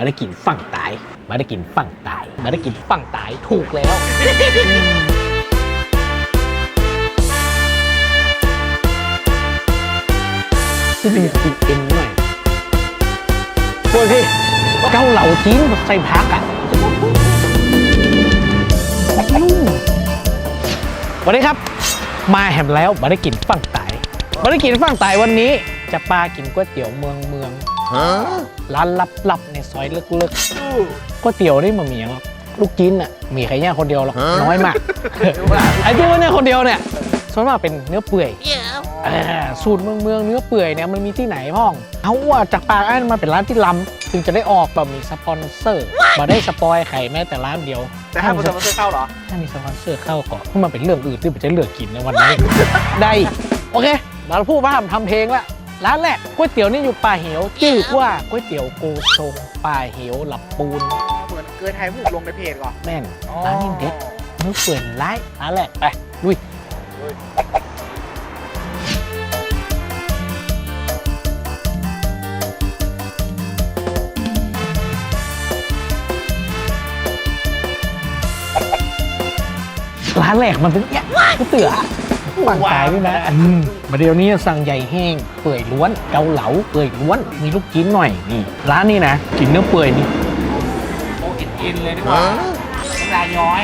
มาได้กินฝั่งตาย มาได้กินฝั่งตาย มาได้กินฝั่งตายถูกแล้วจะมีติดเอ็นหน่อยพวกที่เกาเหลาจีนใส่พักอะวันนี้ครับ มาแฮมแล้วมาได้กินฝั่งไตมาได้กินฝั่งไตวันนี้ จะปากินก๋วยเตี๋ยวเมืองเมือง ร้านลับๆในซอยลึกๆก๋วยเตี๋ยวนี่มันมีอย่างหรอกลูกจิ้นอะมีใครย่างคนเดียวหรอกน้อยมากไอ้ที่ว่าเนี่ยคนเดียวเนี่ยส่วนมากเป็นเนื้อเปื่อยอ่าสูตรเมืองเมืองเนื้อเปื่อยเนี่ยมันมีที่ไหนพ่อง เอาว่าจากปากอันมาเป็นร้านที่ล้ำถึงจะได้ออกแบบมีสปอนเซอร์มาได้สปอยไข่แม้แต่ร้านเดียว แต่ห้ามคนจะมาซื้อข้าวเหรอ ถ้ามีสปอนเซอร์เข้าก่อนเพราะมันเป็นเรื่องอื่นที่มันจะเลือกกินในวันนี้ ได้ โอเค เราพูดว่าทำทำเพลงละ ร้านแรกก๋วยเตี๋ยวนี่อยู่ป่าเหวชื่อว่าก๋วยเตี๋ยวโกทรงป่าเหวหลับปูน เหมือนเกินไทยผูกลงในเพจก่อนแม่นร้านนี้เด็ดเนื้อเปื่อยไร้ร้านแรกไปลุยร้านแรกมันเป็นเนี่ยก๋วยเตี๋ยว ฝั่งขายนี่นะอืมมาเดี๋ยวนี้สั่งใหญ่แห้ง เปื่อยล้วน เกาเหลา เปื่อยล้วน มีลูกชิ้นหน่อยนี่ ร้านนี้นะ กินเนื้อเปื่อยนี่ โอเอ็นเอ็นเลยดีกว่าน้ำลายย้อย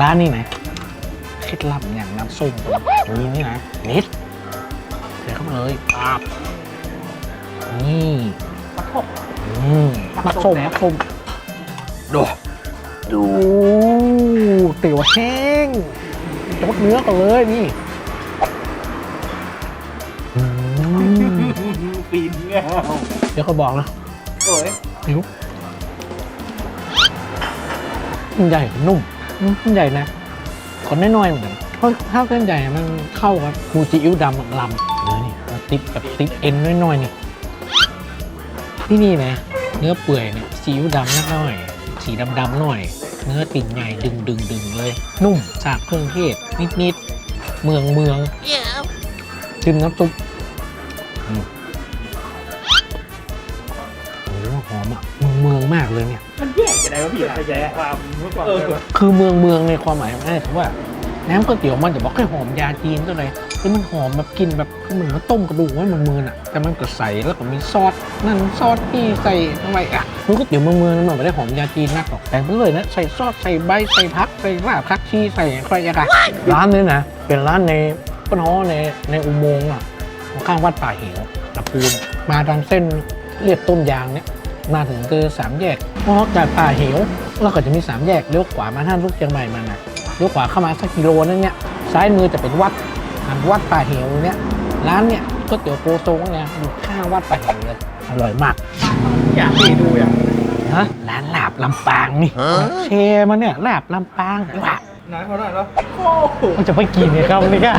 ร้านนี้นะเคล็ดลับอย่างน้ำส้มนี่นี่นะเน็ดเดี๋ยวเข้ามาเลยปาบนี่มาทบอืมมักส้มมักส้มดูดูเตี๋ยวแห้งจดเนื้อก่อนเลยนี่ ปีนเงี้ยเดี๋ยวเขาบอกนะเอ้ยหิวมันใหญ่นุ่มอืมมันใหญ่นะขนน้อยๆเหมือนกันเพราะถ้าเส้นใหญ่มันเข้ากับคูจิอิ้วดำลำเนื้อนี่แล้วติดแบบติดเอ็นน้อยๆนี่ที่นี่นะเนื้อเปื่อยเนี่ยซีอิ๊วดำนิดหน่อย สีดำๆหน่อย เนื้อติ่งใหญ่ดึงดึงดึงเลย นุ่มสาบเครื่องเทศนิดๆเมืองเมืองชิมน้ำซุป มืองเมืองมากเลยเนี่ย มันแยกจะได้ว่าพี่อะไรแย่ความเมื่อก่อนคือเมืองเมืองในความหมายมันคือว่าน้ำก๋วยเตี๋ยวมันจะบอกแค่หอมยาจีนตัวไหนที่มันหอมแบบกลินแบบคือเหมือนว่าต้มกระดูกไว้มันมือๆอะ แต่มันก็ใส่แล้วก็มีซอสนั่นซอสที่ใส่ทำไมอะมันก๋วยเตี๋ยวเมืองเมืองๆมันไม่ได้หอมยาจีนนักหรอกแต่มันเลยนะใส่ซอสใส่ใบใส่พักใส่รากพักชีใส่อะไรอย่างเงี้ยร้านนี้นะเป็นร้านในปนอในในอุโมงค์อะข้างวัดป่าเหวตะปูนมาทางเส้นเรียบต้นยางเนี่ย มาถึงคือสามแยกออกจากป่าเหวเราก็จะมีสามแยกเลี้ยวขวามาท่านลูกเชียงใหม่มานะเลี้ยวขวาเข้ามาสักกิโลนึงเนี่ยซ้ายมือจะเป็นวัดอ่าวัดป่าเหวเนี่ยร้านเนี่ยก๋วยเตี๋ยวโกซงเนี่ยอยู่ข้างวัดป่าเหวเลยอร่อยมากอยากพี่ดูอย่างฮะร้านลาบลำปางนี่เชร์มาเนี่ยลาบลำปางว่ะน้อยเขาหน่อยแล้วโอ้โหมันจะไปกินเนี่ยครับนี่ก็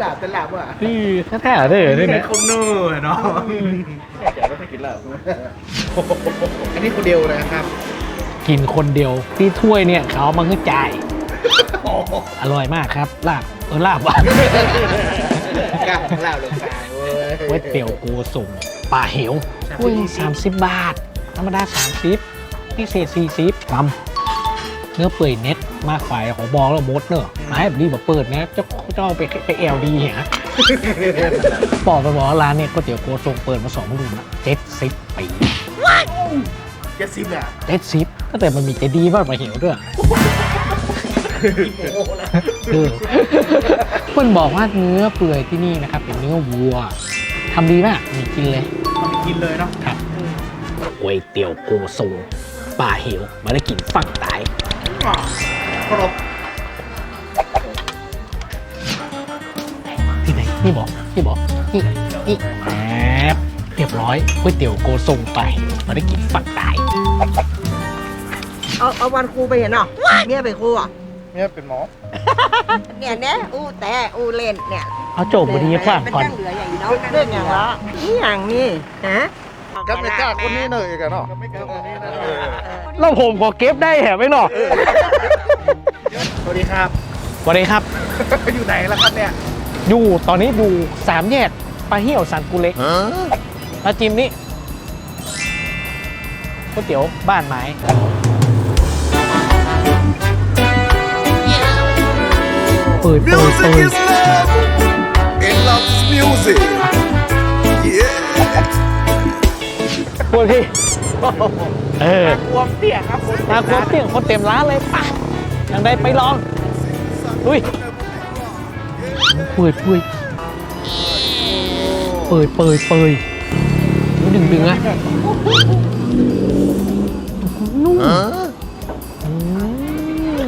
หลับจะหลับอะที่แท้ๆเลยนี่นี่นะคนเนื้อเนาะเดี๋ยวก็ไม่กินหลับอันนี้คนเดียวเลยครับกินคนเดียวที่ถ้วยเนี่ยเขาเอามาคือจ่ายอร่อยมากครับลาบเออลาบว่ะกล้าของเราเลยกลางเว้ยก๋วยเตี๋ยวกูส่งป่าเหวอุ้ยสามสิบบาท ธรรมดาสามสิบพิเศษสี่สิบทำ เนื้อเปื่อยเน็ตมากฝ่ายของบอกแล้วมดเนอะมาให้แบบนี้แบบเปิดนะเจ้าเจ้าไปไปแอลดีเหรอบอกไปบอกว่าร้านเนี่ยก๋วยเตี๋ยวโกทรงเปิดมาสองรุ่นละเจ็ดสิบปีเจ็ดสิบเนี่ยเจ็ดสิบตั้งแต่มันมีเจดีย์ว่าป่าเหวด้วยเออเพื่อนบอกว่าเนื้อเปื่อยที่นี่นะครับ เป็นเนื้อวัวทำดีมากมีกินเลยมันไปกินเลยเนาะครับก๋วยเตี๋ยวโกทรงป่าเหวมาได้กินฝั่งตาย ครบที่ไหนนี่บอกนี่บอกนี่นี่แอบเรียบร้อยก๋วยเตี๋ยวโกทรงป่าเหวมาได้กินฝั่งตายเอาเอาวันครูไปเห็นเหรอเมียเป็นครูอะเนี่ยเป็นหมอ เนี่ยเนี่ยอู้แต่อู้เล่นเนี่ยเอาโจบมาดีกว่าก่อนเป็นเหลืออย่างนี้เนาะเล่นอย่างวะนี่อย่างนี้ฮะก็ไม่กล้าคนนี้เลยกันเนาะก็ไม่กล้าคนนี้นะ แล้วผมก็เก็บได้แหมไม่หรอสวัสดีครับสวัสดีครับ อยู่ไหนแล้วครับเนี่ย อยู่ตอนนี้อยู่สามแยกปลาเหี่ยวสันกุเล็กแล้วจิมนี่ก๋วยเตี๋ยวบ้านไม้ เปิดเปิด Music เปิด is love, and love is music. Yeah. พูดที่ เออควมเตี้ยครับคนมาครบเตียงคนเต็มร้านเลยป่ะยังได้ไปลองอุ้ยเปิดเปิดเปิดเปิดเปิดดึงดึงๆอะนุ่ม Huh? อื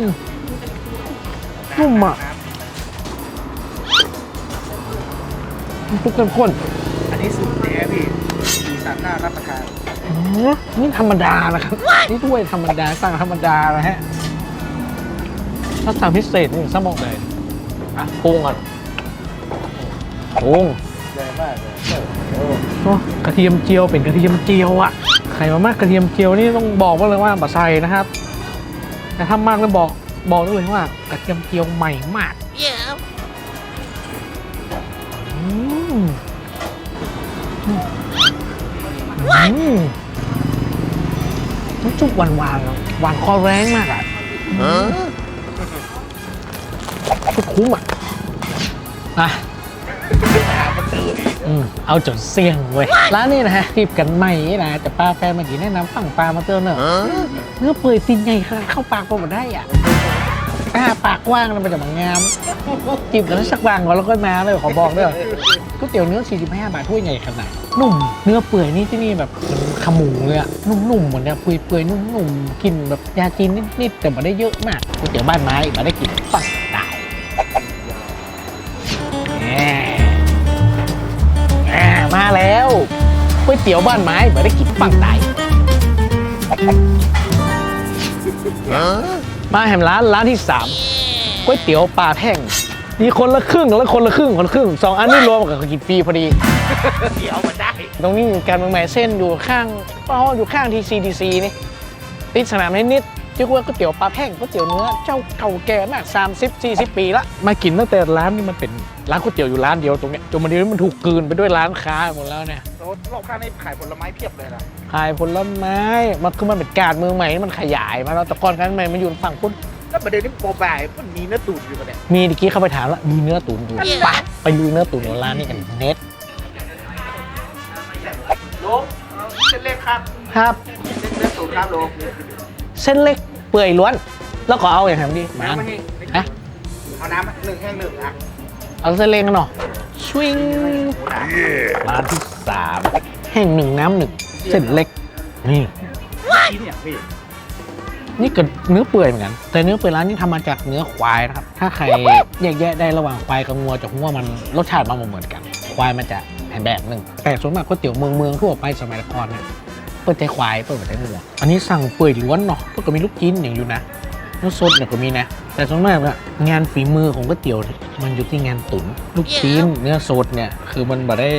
มนุ่มอะทุกคนข้นอันนี้สูตรแท้พี่สีสันน่ารับประทานอ๋อ นี่ธรรมดานะครับ นี่ถ้วยธรรมดาสั่งธรรมดานะฮะ ถ้าสั่งพิเศษนี่สมองเลยอะปรุงก่อนปรุงใหญ่มากเลยโอ้โอ้กระเทียมเจียวเป็นกระเทียมเจียวอะใครมามากกระเทียมเจียวนี่ต้องบอกไว่าเลยว่าบะไซนะครับ แต่ถ้ามากก็บอกบอกได้เลยว่ากระเทียมเจียวใหม่มากอืมอื อืมน้ำจุกหวานหวานๆอะหวานคอแรงมากอะ Huh? คือคุ้มอะอะอืมเอาจนเสี่ยงเว้ย ร้านนี้นะฮะทีบกันใหม่นะจะป้าแฟนเมื่อกี้แนะนำฝั่งปลามาเตอร์เนอะ Huh? เนื้อเปื่อยตีนใหญ่ขนาดเข้าปากก็ไม่ได้อะ อ้าปากกว้างแล้วมันจะมางามจิบกันแล้วสักวางก่อนแล้วก็มาเลยขอบอกด้วยก๋วยเตี๋ยวเนื้อ 45 บาทถ้วยใหญ่ขนาดนุ่ม เนื้อเปื่อยนี่ที่นี่แบบมันขมูเลยอะนุ่มๆเหมือนเนี่ยเปื่อยๆนุ่มๆกินแบบยาจีนนิดๆแต่ม่ได้เยอะมากก๋วยเตี๋ยวบ้านไม้มาได้กินปักตายแหมแหมมาแล้วก๋วยเตี๋ยวบ้านไม้มาได้กินปักตาย Huh? มาแหมร้านร้านที่สามก๋วยเตี๋ยวปลาแท่งมีคนละครึ่งแล้วคนละครึ่งคนละครึ่งสองอันนี้รวมกับกินฟรีพอดีเดี๋ยวมันได้ ตรงนี้มีการเมืองใหม่เส้นอยู่ข้างป้ออยู่ข้างทีซีดีซีนี่ติดสนามเทนนิส ชื่อว่าก๋วยเตี๋ยวปลาแท่งก๋วยเตี๋ยวเนื้อเจ้าเก่าแก่มาก 30 40 ปีละมากินตั้งแต่ร้านนี่มันเป็นร้านก๋วยเตี๋ยวอยู่ร้านเดียวตรงเนี้ยจนมันเดี๋ยวนี้มันถูกกลืนไปด้วยร้านค้าหมดแล้วเนี่ยรถรอบข้างนี่ขายผลไม้เพียบเลยนะขายผลไม้มันคือมันเป็นการเมืองใหม่ที่มันขยายมาแล้วแต่ก่อนครั้งใหม่มันอยู่ฝั่งพุทธแล้วประเด็นนี้โปรบ่ายมันมีเนื้อตูดอยู่ปะเนี่ยมีตะกี้เข้าไปถามแล้วมีเนื้อตุ๋นอยู่ไปไปดูเนื้อตุ๋นของร้านนี้กันเน็ตลุงเอาเส้นเล็กครับครับเส้นเนื้อตูดครับลุง เส้นเล็กเปื่อยล้วน แล้วก็เอาอย่างไรดีมาน้ำมาให้ฮะเอาน้ำหนึ่งแห้งหนึ่งอะเอาเส้นเล็กกันเนาะชวิงหมูหนาร้านที่สามแห้งหนึ่งน้ำหนึ่งเส้นเล็กนี่ ชิ้นเนี่ยพี่นี่ก็เนื้อเปื่อยเหมือนกัน แต่เนื้อเปื่อยร้านนี้ทำมาจากเนื้อควายนะครับ ถ้าใครแยกแยะได้ระหว่างควายกับงัวจากงัวมันรสชาติมันบ่เหมือนกัน ควายมันจะแบบหนึ่งแต่ส่วนมากก๋วยเตี๋ยวเมืองเมืองทั่วไปสมัยก่อนเนี่ย เปิดใจควายเปิดใจงัวอันนี้สั่งเปื่อยล้วนเนาะก็ก็มีลูกชิ้นอย่างอยู่นะน้ำซดเนี่ยก็มีนะ แต่ส่วนมากอะงานฝีมือของก๋วยเตี๋ยวเนี่ยมันอยู่ที่งานตุ๋นลูกชิ้นเนื้อสดเนี่ยคือมันบ่ได้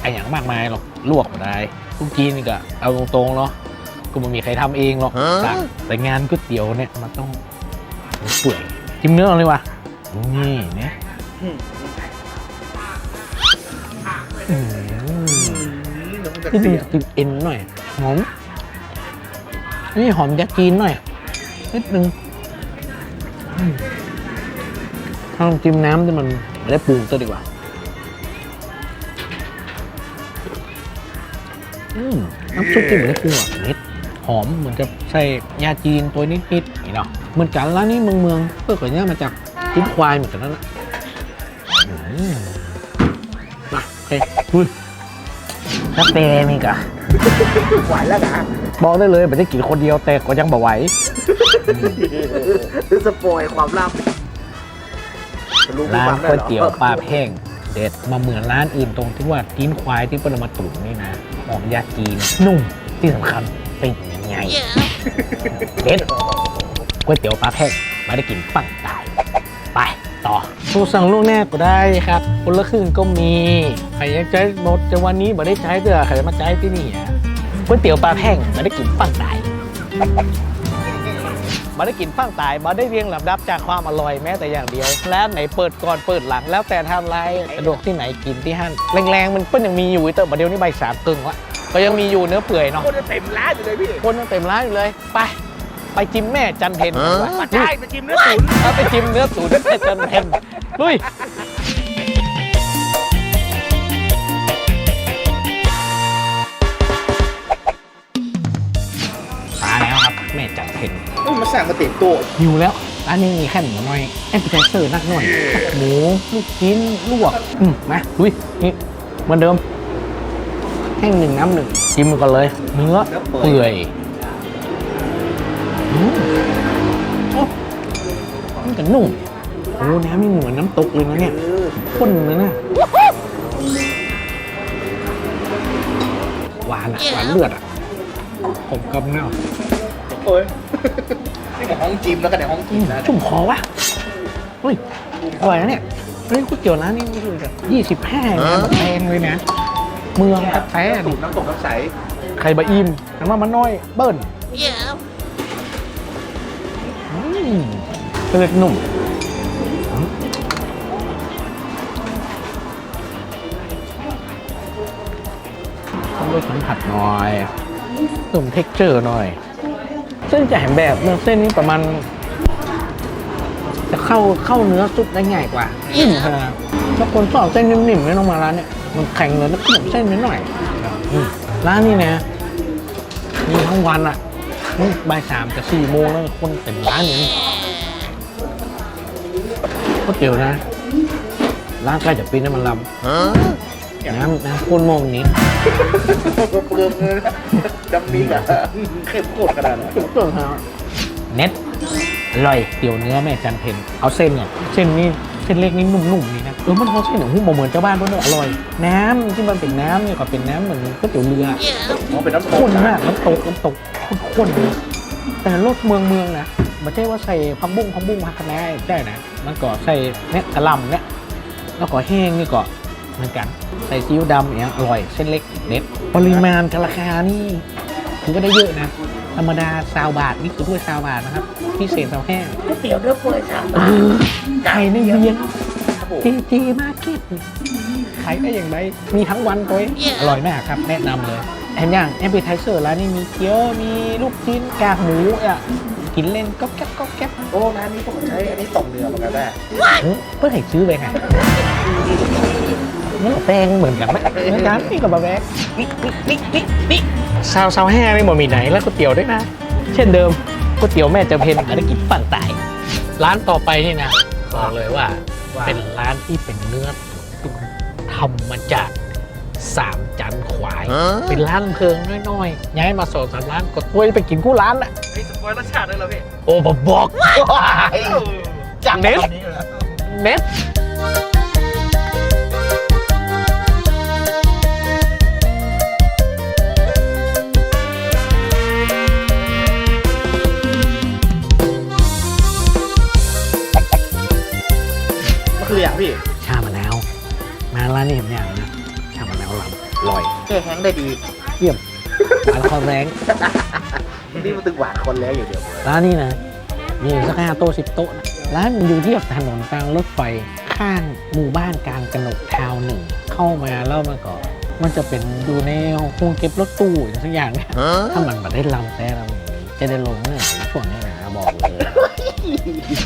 ไออย่างมากมายหรอกลวกมาได้ลูกชิ้นนี่ก็เอาตรงๆเนาะก็ไม่มีใครทำเองหรอกฮะสั่งแต่งานก๋วยเตี๋ยวเนี่ยมันต้องเปื่อยจิ้มเนื้อเอาเลยว่ะนี่เนี่ยอืมเดี๋ยวมันจะที่เสีดูยติดเอ็นหน่อย หอม นี่หอมยาจีนหน่อย นิดนึงถ้าลองจิ้มน้ำที่มันไม่ได้ปรุงตัวดีกว่าอืมน้ำซุปที่ไม่ได้ปรุงอะนิดหอมเหมือนจะใส่ยาจีนตัวนิดๆนี่เนาะเหมือนกันร้านนี้เมืองเมืองเพื่อก่อเนี่ยมาจากชิ้นควายเหมือนกันนั่นแหละมมาโอเค อุ้ยนักเตะนี่กะไหวแล้วนะบอกได้เลยไม่ได้กินคนเดียวแต่ก็ยังบ่ไหวสปอยความลับรู้ร้านฟังได้ก๋วยหรอเตี๋ยวปลาแห้งเด็ดมาเหมือนร้านอื่นตรงที่ว่าตีนควายที่เปิ้ลเอามาตุ๋นนี่นะหอมยาจีนนุ่มที่สำคัญเป็นไงเด็ดก๋วยเตี๋ยวปลาแห้งมาได้กินปังตายไป ต่อสูสั่งลูกแน่ก็ได้ครับ คนละครึ่งก็มีใครอยากใช้หมดจะวันนี้บ่ได้ใช้เถอะใครมาใช้ที่นี่อะก๋วยเตี๋ยวปลาแห้งมาได้กินปังตายมาได้กินปั้งตายมาได้เรียงลำดับจากความอร่อยแม้แต่อย่างเดียวร้านไหนเปิดก่อนเปิดหลัง แล้วแต่ทำไรสะดวกที่ไหนกินที่ห้านแรงๆมันเปิ้ลยังมีอยู่แต่บัดเดียวนี้ใบายสามกึ่งละไปก็ยังมีอยู่เนื้อเปื่อยเนาะคนจะเต็มร้านอยู่เลยพี่คนยังเต็มร้านอยู่เลยไป ไปจิ้มแม่จันเพนมาใช่ไปจิ้มเนื้อตุ๋นเอาไปจิ้มเนื้อตุ๋นแม่จันเพนลุยมาแล้วครับแม่จันเพนมาสั่งมาเต็มโต๊ะหิวแล้วร้านนี้มีแค่หมูหน่อยแอปเปิลไทเซอร์นักหน่อยหมูลูกชิ้นลวกอืมมาลุยนี่เหมือนเดิมแห้งหนึ่งน้ำหนึ่งจิ้มกันเลย เนื้อเปื่อยอืม โอ้มันจะนุ่มโอ้น้ำนี่เหมือนน้ำตกเลยนะเนี่ยข้นเลยนะหวานอะหวานเลือดอะผมกำเนาโอ้ยนี่กับห้องจิมแล้วก็ในห้องกินนะชุ่มคอวะเฮ้ยอร่อยนะเนี่ยเฮ้ยก๋วยเตี๋ยวร้านนี้มันคือแบบยี่สิบห้าแพงเลยนะ เมืองกาแฟสูตรน้ำตกน้ำใสไข่บะอิมน้ำมันมันน้อย เบิ้ล เล็กนุ่มอืมต้องด้วยสัมผัสหน่อยนุ่มเท็กเจอร์หน่อย เส้นจะแหมแบบเนื้อเส้นนี้ประมาณ จะเข้าเข้าเนื้อซุปได้ง่ายกว่าอืมครับถ้าคนชอบเส้นนิ่มๆไม่ต้องมาร้านเนี่ยมันแข็งเลยแล้วขนมเส้นนิดหน่อยอร้านนี้นะมีทั้งวันอะบ่ายสามกับสี่โมงแล้วคนเต็มร้านอย่นี้ ก๋วยเตี๋ยวนะร้านใกล้จะปิดน้ำมันลำน้ำน้ำข้นโมงนี้เปลืองเลยนะดำมีแบบเข้มข้นขนาดนั้นเครื่องครับเน็ตอร่อยเตี๋ยวเนื้อแม่จันเพนเอาเส้นก่อนเส้นนี่เส้นเล็กนี่นุ่มๆนี่นะเออมันพอเส้นอย่างหุ้มเหมือนเจ้าบ้านเพื่อนอร่อย น้ำที่มันเป็นน้ำเนี่ยก็เป็นน้ำเหมือนก๋วยเตี๋ยวเรืออ๋อเป็นน้ำตกข้นนะมากน้ำตกน้ำตกข้นๆเลยแต่รสเมืองเมืองนะ ไม่ใช่ว่าใส่ผักบุ้งผักบุ้งผักคะน้าได้นะ มันก็ใส่เนี่ยกระหลำเนี่ยแล้วก็แห้งนี่ก็เหมือนกัน ใส่ซีอิ๊วดำอย่างเงี้ยอร่อยเส้นเล็กเน็ตปริมาณกับราคานี่ถือว่าได้เยอะนะ ธรรมดาซาวบาทนี่คือถ้วยซาวบาทนะครับพิเศษซาวแห้งก๋วยเตี๋ยวเนื้อเปื่อยสามเอบาทอไข่ในเวียนครับผมเจเจมาร์เก็ตขายได้อย่างไรมีทั้งวันตัวเองอร่อยมากครับ แนะนำเลยแถมอย่างแอปเปิลไทเซอร์ร้านนี้มีเกี๊ยวมีลูกชิ้นกากหมูอะ กินเล่นก็แก๊บก็แก๊บโอ้ร้านนี้ผมใช้อันนี้ต่องเนื้อเหมือนกันแม่เออเพื่อให้ซื้อไปไงนี่ก็แพงเหมือนกันไหมเหมือนกันนี่กับบะแบกนี่นี่นี่นี่ซาวซาวแห้งนี่บ่มีไหนแล้วก๋วยเตี๋ยวด้วยนะ เช่นเดิมก๋วยเตี๋ยวแม่จะเพนอันนี้กินปั่นตายร้านต่อไปนี่นะบอกเลยว่า เป็นร้านที่เป็นเนื้อตุ๋นทำมาจาก สามจันควาย เป็นร้านเพลิงน้อยๆย้ายมาสองสามร้านก็ถ้วยไปกินกู้ร้านละไอ้สปอยล์รสชาติได้แล้วพี่โอ้บบอกจากเน็ตตอนนี้อยู่แล้วเน็ตมันคืออย่างพี่ ชามะนาวมาร้านนี้เห็นอย่า แก้แห้งได้ดีเยี่ยมหวานคอแรงนี่มันตึงหวานคนแล้วอยู่เดียวร้านนี้นะมีสักห้าโต๊ะสิบโต๊ะนะร้านมันอยู่ที่ถนนกลางรถไฟข้างหมู่บ้านกลางกนกทาวน์หนึ่งเข้ามาแล้วมันก็มันจะเป็นอยู่ในโรงเก็บรถตู้อย่างสักอย่างเนี่ยถ้ามันมาได้ลำแต่ลำจะได้ลงเนี่ยช่วงนี้นะบอกเลย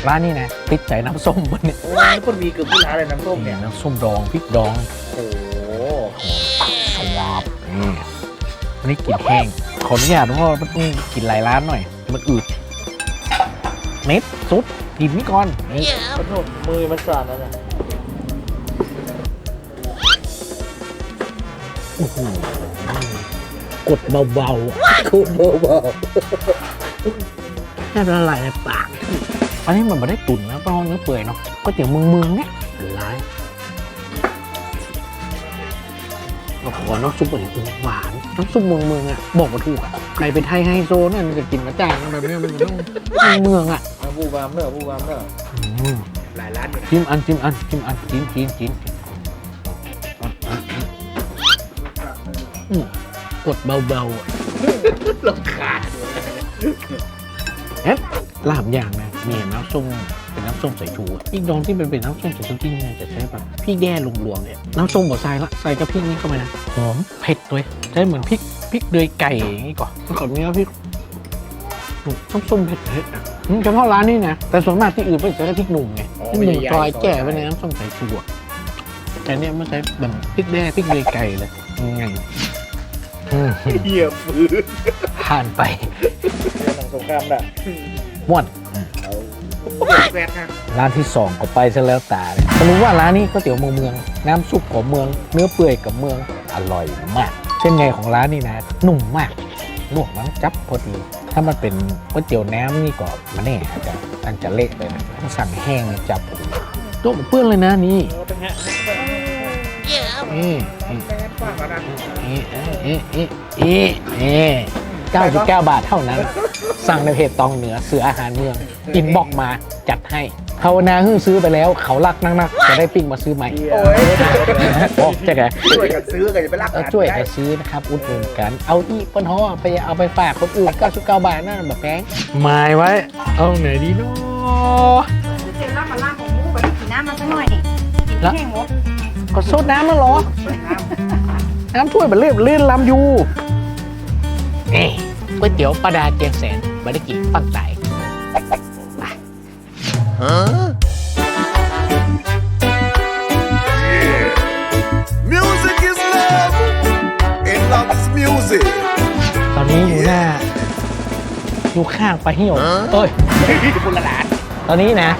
ร้านนี้นะติดใจน้ำส้มมันเนี่ยโอ้ยคนมีเกือบทุกร้านเลยน้ำส้มเนี่ยน้ำส้มดองพริกดองโอ้โหสวาบนี่วันนี้กินแห้ง ขออนุญาตเพราะว่ามันต้องกินหลายร้านหน่อย มันอืดเม็ดซุปกินนี่ก่อนนี่ขอโทษมือมันสั่นแล้วนะโอ้โหกดเบาๆอะคูเบาเบาแทบละลายในปาก อันนี้มันไม่ได้ตุ๋นนะต้องเนื้อเปื่อยเนาะก๋วยเตี๋ยวเมืองเมืองๆเนี่ย ละลายเราขอน้ำซุปหน่อยหวานน้ำซุปเมืองเมืองๆอะบอกมาถูกอะใครเป็นไทยไฮโซเนี่ยมันจะกินมาจ้างแบบเนี้ยมันจะต้องเมืองๆอะเอาบูบามเนอะบูบามเนอะอืมหลายร้านอยู่นะจิ้มอันจิ้มอันจิ้มอันจิ้มจิ้มจิ้มอืมกดเบาๆอะลำคาญเอ๊ะลาบอย่างนะมีน้ำส้มเป็น เป็นน้ำส้มสายชูอะพริกดองที่เป็นเป็นน้ำส้มสายชูที่เนี่ยจะใช้แบบพริกแย่รวมๆเนี่ยน้ำส้มบดใส่ละใส่กับพริกนี้เข้าไปนะหอมเผ็ดด้วยใช้เหมือนพริกพริกเดือยไก่อย่างนี้ก่อนแล้วก่อนนี้ก็พริกน้ำส้มเผ็ดๆอะอืมเฉพาะร้านนี้นะแต่ส่วนมากที่อื่นไม่ใช้พริกหนุ่มไงพริกหนุ่มซอยแก่ไว้ในน้ำส้มสายชูอะแต่เนี่ยไม่ใช้แบบพริกแด่พริกเดือยไก่เลยยังไงอืมเหี้ยปืนผ่านไปหนังสงครามน่ะม่วนเอา แฟนค่ะร้านที่สองก็ไปซะแล้วตาเลยสรุปว่าร้านนี้ก๋วยเตี๋ยวเมืองเมือง น้ำซุปของเมือง เนื้อเปื่อยกับเมือง อร่อยมาก เส้นใยของร้านนี่นะ นุ่มมากลวกมันจับพอดี ถ้ามันเป็นก๋วยเตี๋ยวน้ำนี่ก็มันแน่อาจจะอันจะเละไปนะต้องสั่งแห้งนี่จับพอดีโต๊ะเปื้อนเลยนะนี่เอาเป็นไงเอ๊ะเอ๊ะแฟนกว้างกว่านะเอ๊ะเอ๊ะเอ๊ะเอ๊ะเอ๊ะเอ๊ะ99 บาทเท่านั้น สั่งในเพจตองเหนือเสืออาหารเมือง อินบอกมาจัดให้ภาวนาฮื้อซื้อไปแล้วเขารักนักๆจะได้ปิ้งมาซื้อใหม่โอ้ยบอกจะไงช่วยกันซื้อกันอย่าไปรักเอาช่วยกันซื้อนะครับอุดหนุนกัน เอาอีปนห่อไปเอาไปฝากคนอื่น99 บาทนั่นแบบแพงหมายไว้ เอาไหนดีเนาะเสร็จแล้วมาล่างของหมูไปกินน้ำมันสักหน่อยนี่กินแล้วแห้งหมดก็ซดน้ำแล้วเหรอ น้ำถ้วยแบบเลื่อนเลื่อนลำอยู่ เอ้ยก๋วยเตี๋ยวปลาดาเจียงแสนบาได้กินปังไต Huh? Yeah. Music is love, and love is music. ตอนนี้อยู่หน้า อยู่ข้างไปลาเหี่ยวฮะเอ้ยคุณละหลานตอนนี้นะ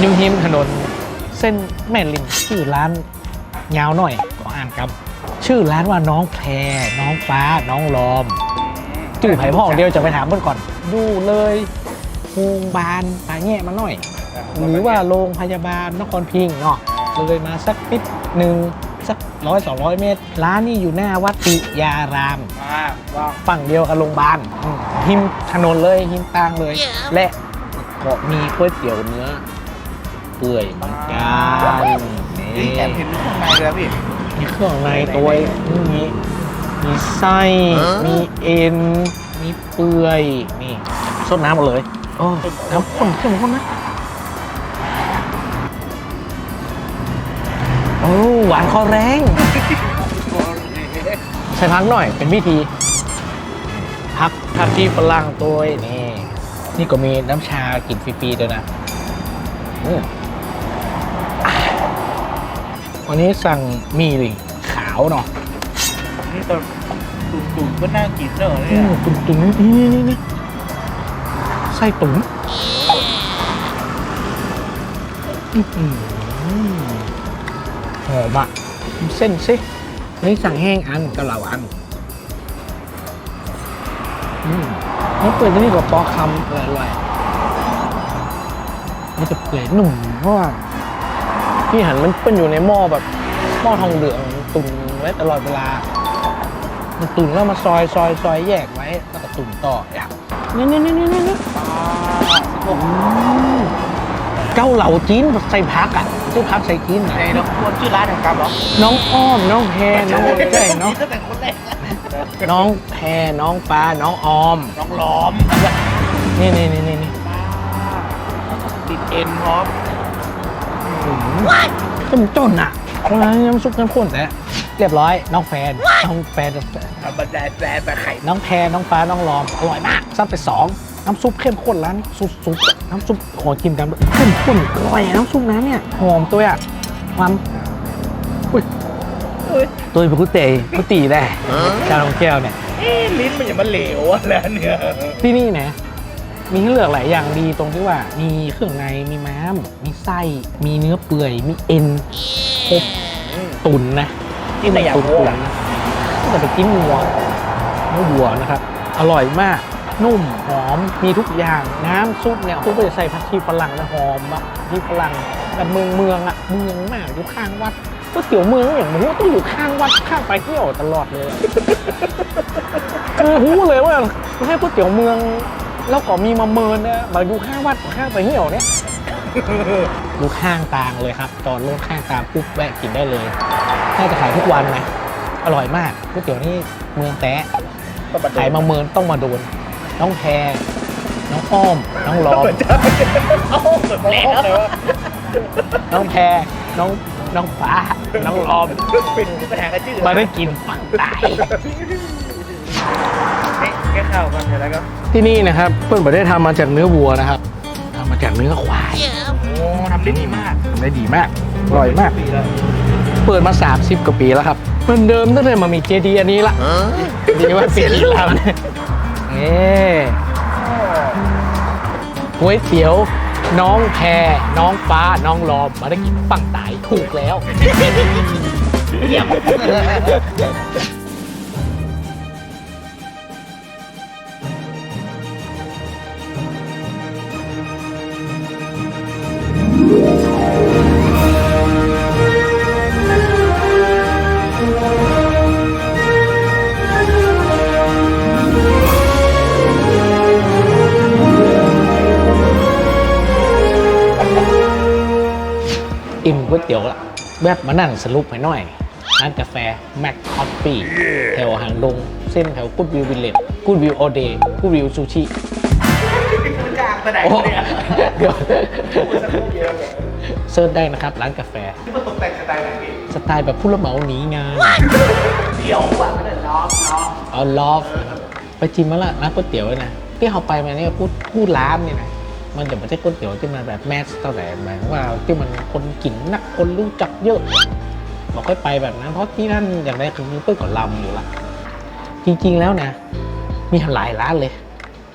นิวฮิมถนน เส้นแม่ริมชื่อร้านยาวหน่อยขออ่านคำชื่อร้านว่าน้องแพรน้องฟ้าน้องลอม จื่อไผ่พ่องเดียวจะไปถามเพื่อนก่อนดูเลยโรงพยาบาลตาแง่มาหน่อย หรือว่าโรงพยาบาลนครพิงค์เนาะเลยมาสักปิดหนึ่งสักร้อยสองร้อยเมตร ร้านนี้อยู่หน้าวัดปิยารามมาว่าฝั่งเดียวกับโรงพยาบาลอืมหิมถนนเลยหิมตางเลย และก็มีก๋วยเตี๋ยวเนื้อเปื่อยเหมือนกันนี่แอบเห็นข้างในเลยอะพี่มีเครื่องในตัวนี้ มีไส้ฮะมีเอ็น มีเปื่อย นี่สดน้ำหมดเลยโอ้น้ำข้นเข้มข้นนะโอ้หวานคอแรงใส่พักหน่อยเป็นวิธี พักพักที่ฝรั่งตัวนี่ นี่ก็มีน้ำชากินฟรีๆด้วยนะอืมอะวันนี้สั่งมีหลีขาวเนาะ นี่ตอนตุ่มๆก็น่ากินเนอะอืเนี่ยมตุ๋นตุ๋นนี่นี่นี่นี่ไส้ตุ๋นอื้อหือหอมอะเส้นสินี่สั่งแห้งอันกับเหลาอันอืมแล้วเปื่อยที่นี่กับปอคำอร่อยๆมันจะเปื่อยหนุ่มเพราะว่าพี่หันมันเป็นอยู่ในหม้อแบบหม้อทองเหลืองตุ๋นไว้ตลอดเวลา มันตุ๋นแล้วมาซอยซอยซอยแยกไว้แล้วก็ตุ๋นต่ออย่างนี่นี่นี่นี่นี่นี่อืมเก้าเหลาจีนใส่พักอะชื่อพักใส่จีนในอะเราควรชื่อร้านแห่งกรรมเหรอน้องอ้อมน้องแพรน้องใช่น้องตั้งแต่คนแรกนะน้องแพรน้องฟ้าน้องออม น้องล้อม นี่นี่นี่นี่นี่ติดเอ็นพร้อมต้มจ้นอะวันนั้นน้ำซุปน้ำข้นแต่ เรียบร้อยน้องแฟนน้องแฟนธรรมดาแฟนแต่ไข่น้องแพรน้องฟ้าน้องลอมอร่อยมากซัดไปสองน้ำซุปเข้มข้นร้านนี้สุดๆอะน้ำซุปขอกินกันด้วยเข้มข้นอร่อยอะน้ำซุปน้ำเนี่ยหอมตัวอะความอุ้ยตัวเป็นกุเตยกุตีได้ชาลงแก้วเนี่ยเอ๊ะลิ้นมันอย่ามาเหลวอะแล้วเนี่ยที่นี่นะมีให้เลือกหลายอย่างดีตรงที่ว่า มีเครื่องในมีม้าม มีไส้ มีเนื้อเปื่อย มีเอ็นครบตุ๋นนะ ที่แต่อยากตุ๋นรู้ตุ๋นอะนะก็จะไปกินวัวเนื้อวัวนะครับ อร่อยมาก นุ่ม หอม มีทุกอย่าง น้ำซุปเนี่ยซุปก็จะใส่ผักชีฝรั่งนะหอมอะที่ฝรั่งแบบเมืองเมืองอะเมืองมากอยู่ข้างวัดก๋วยเตี๋ยวเมืองอย่างหมูต้องอยู่ข้างวัดข้างไปเที่ยวตลอดเลยอะ คือรู้เลยว่าให้ก๋วยเตี๋ยวเมือง แล้วก็มีมาเมินนะมาดูข้างวัดข้างไปเหี่ยวเนี่ย ดูข้างตางเลยครับจอดรถข้างตางปุ๊บแวะกินได้เลยน่าจะขายทุกวันนะอร่อยมากก๋วยเตี๋ยวนี่เมืองแตะก็บันขายมาเมินต้องมาโดนน้องแพรน้องอ้อม น้องลอมเอ้าเปิดแล้วเลยวะน้องแพรน้องน้องฟ้า น้องลอมเป็นปัญหากันชื่อมาได้กินฝั่งใต้แค่ข้าวกันแล้วก็ที่นี่นะครับ เพื่อนประเทศทำมาจากเนื้อวัวนะครับทำมา จากเนื้อควาย โอ้ทำได้ดีมาก ทำได้ดีมาก อร่อยมากปีแล้วเปิดมา 30 กว่าปีแล้วครับ เหมือนเดิมตั้งแต่มามีเจดีย์อันนี้ละดีว่าเปลี่ยนแล้วเนี่ยนี่ก๋วยเตี๋ยว น้องแพรน้องฟ้า น้องลอมมาได้กินฝั่งใต้ถูกแล้วเยี่ยม อิ่มก๋วยเตี๋ยวละแบบมานั่งสรุปให้หน่อยร้านกาแฟแม็กคอฟฟี่แถวหางดงเส้นแถวกูดวิววิลเลจกูดวิวออเดย์กูดวิวซูชิคุณจ้างไปไหนโอ้เนี่ยเดี๋ยวคุณสักครู่เดียวเลยเซิร์ชได้นะครับร้านกาแฟที่มันตกแต่งสไตล์ไหนพี่สไตล์แบบผู้รับเหมาหนีงานเดี๋ยวว่ะไม่ได้ล้อมล้อมเอาลอฟนะครับไปชิมมาละร้านก๋วยเตี๋ยวนะที่เขาไปมาเนี่ยพูดพูดร้านเนี่ยนะ มันจะไม่ใช่ก๋วยเตี๋ยวที่มันแบบแมสเท่าไหร่หมายว่าที่มันคนกินนักคนรู้จักเยอะ บอกค่อยไปแบบนั้น เพราะที่นั่นอย่างไรคือเพื่อนก่อนลำอยู่ละจริง ๆแล้วนะ มีหลายร้านเลย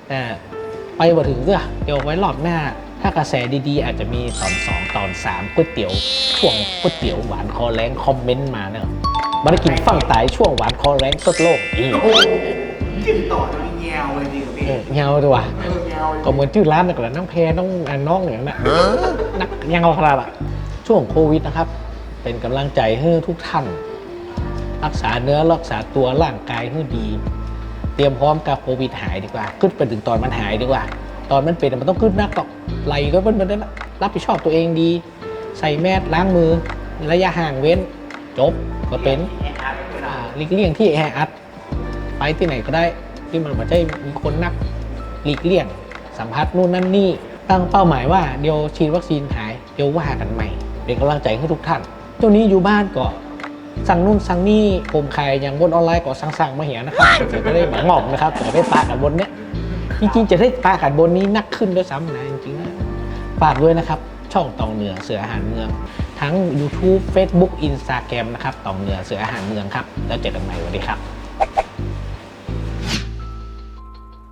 แต่ไปบ่ถึงเด้อเดี๋ยวไว้รอบหน้า ถ้ากระแสดีๆ อาจจะมีตอน 2 ตอน 3ก๋วยเตี๋ยวช่วงก๋วยเตี๋ยวหวานคอแรงคอมเมนต์มาเนอะมาได้กินฝั่งตายช่วงหวานคอแรงสดโลกอีก กินต่อจะมีแงวเลยดี เออเงาด้วยว่ะเออแงวก็เหมือนชื่อร้านนั่นแหละน้องแพรน้องอ่าน้องอย่างนั้นนะนักเงาขนาดอะช่วงโควิดนะครับ เป็นกำลังใจให้ทุกท่าน รักษาเนื้อรักษาตัวร่างกายให้ดี เตรียมพร้อมกับโควิดหายดีกว่า ขึ้นไปถึงตอนมันหายดีกว่า ตอนมันเป็นมันต้องขึ้นนักหรอกไหลก็มันมันนั่นน่ะรับผิดชอบตัวเองดี ใส่แมสล้างมือระยะห่างเว้น จบก็เป็นอ่าหลีกเลี่ยงที่แออัดไปที่ไหนก็ได้ ที่มันไม่ใช่มีคนนักหลีกเลี่ยง สัมผัสนู่นนั่นนี่ ตั้งเป้าหมายว่าเดี๋ยวฉีดวัคซีนหายเดี๋ยวว่ากันใหม่ เป็นกำลังใจให้ทุกท่านช่วงนี้อยู่บ้านก็สั่งนู่นสั่งนี่ผมขายอย่างบนออนไลน์ก็สั่งๆมาเหียนะครับจะได้หมางอกนะครับจะได้ปากันบนเนี้ยจริงๆจะได้ปากันบนนี้นักขึ้นด้วยซ้ำนะจริงๆนะฝากด้วยนะครับ ช่องตองเหนือเสืออาหารเมือง ทั้ง YouTube Facebook Instagram นะครับตองเหนือเสืออาหารเมืองครับ แล้วเจอกันใหม่สวัสดีครับ